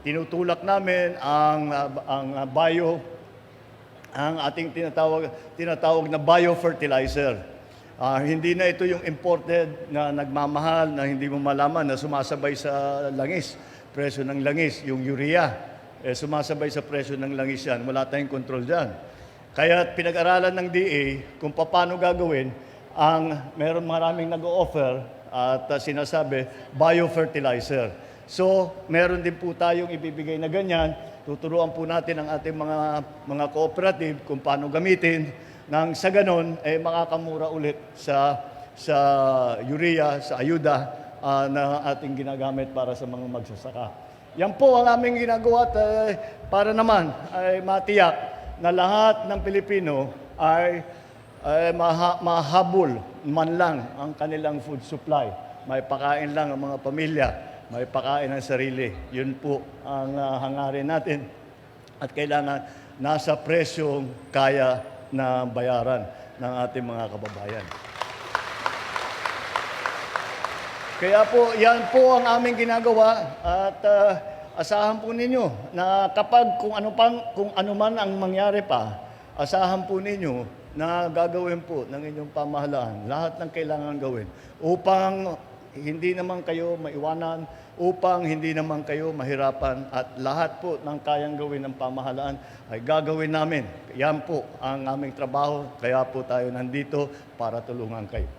tinutulak namin ang ah, ang ah, bio ang ating tinatawag tinatawag na biofertilizer. Ah, hindi na ito yung imported na nagmamahal na hindi mo malaman na sumasabay sa langis, presyo ng langis, yung urea. Eh, sumasabay sa presyo ng langis yan. Wala tayong control dyan. Kaya pinag-aralan ng DA kung paano gagawin ang meron maraming nag-offer at ah, sinasabi biofertilizer. So, meron din po tayong ibibigay na ganyan. Tuturuan po natin ang ating mga mga cooperative kung paano gamitin nang sa ganon eh makakamura ulit sa sa urea, sa ayuda ah, na ating ginagamit para sa mga magsasaka. Yan po ang aming ginagawa eh, para naman ay matiyak na lahat ng Pilipino ay ay maha, mahabol man lang ang kanilang food supply. May pakain lang ang mga pamilya, may pakain ang sarili. Yun po ang ah, hangarin natin. At kailangan nasa presyong kaya na bayaran ng ating mga kababayan. Kaya po, yan po ang aming ginagawa at ah, asahan po ninyo na kapag kung ano pang kung ano man ang mangyari pa, asahan po ninyo na gagawin po ng inyong pamahalaan lahat ng kailangan gawin upang hindi naman kayo maiwanan, upang hindi naman kayo mahirapan at lahat po ng kayang gawin ng pamahalaan ay gagawin namin. Yan po ang aming trabaho, kaya po tayo nandito para tulungan kayo.